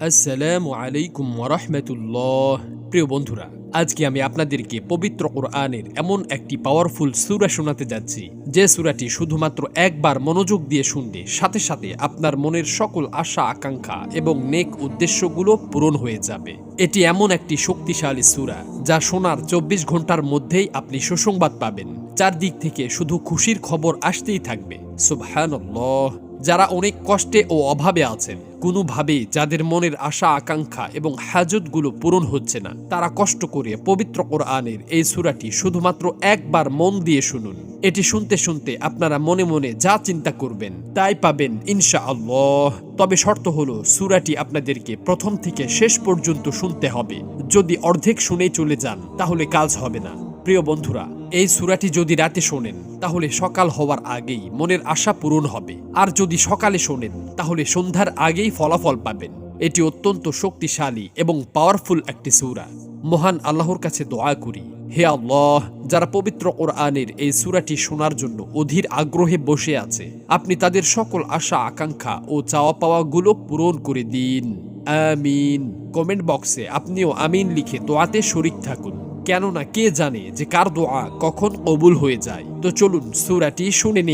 আসসালামু আলাইকুম ওরহমতুল্লাহ প্রিয় বন্ধুরা, আজকে আমি আপনাদেরকে পবিত্র কোরআনের এমন একটি পাওয়ারফুল সূরা শোনাতে যাচ্ছি। যে সূরাটি শুধুমাত্র একবার মনোযোগ দিয়ে শুনলে সাথে সাথে আপনার মনের সকল আশা, আকাঙ্ক্ষা এবং নেক উদ্দেশ্যগুলো পূরণ হয়ে যাবে। এটি এমন একটি শক্তিশালী সূরা যা শোনার চব্বিশ ঘণ্টার মধ্যেই আপনি সুসংবাদ পাবেন। চারদিক থেকে শুধু খুশির খবর আসতেই থাকবে। সুবহানাল্লাহ। যারা অনেক কষ্টে ও অভাবে আছেন কোনোভাবেই যাদের মনের আশা, আকাঙ্ক্ষা এবং হাজতগুলো পূরণ হচ্ছে না, তারা কষ্ট করে পবিত্র কোরআনের এই সূরাটি শুধুমাত্র একবার মন দিয়ে শুনুন। এটি শুনতে শুনতে আপনারা মনে মনে যা চিন্তা করবেন তাই পাবেন ইনশা আল্লাহ তবে শর্ত হলো, সূরাটি আপনাদেরকে প্রথম থেকে শেষ পর্যন্ত শুনতে হবে। যদি অর্ধেক শুনেই চলে যান, তাহলে কাজ হবে না। প্রিয় বন্ধুরা এই সূরাটি যদি রাতে শোনেন, তাহলে সকাল হওয়ার আগেই মনের আশা পূরণ হবে। আর যদি সকালে শোনেন, তাহলে সন্ধ্যার আগেই ফলাফল পাবেন। এটি অত্যন্ত শক্তিশালী এবং পাওয়ারফুল একটি সূরা। মহান আল্লাহর কাছে দোয়া করি, হে আল্লাহ, যারা পবিত্র কোরআনের এই সূরাটি শোনার জন্য অধীর আগ্রহে বসে আছে, আপনি তাদের সকল আশা, আকাঙ্ক্ষা ও চাওয়া পাওয়াগুলো পূরণ করে দিন। আমিন। কমেন্ট বক্সে আপনিও আমিন লিখে দোয়াতে শরিক থাকুন। কেননা কে জানে যে কার দোয়া কখন কবুল হয়ে যায়। তো চলুন সুরাটি শুনে নিয়ে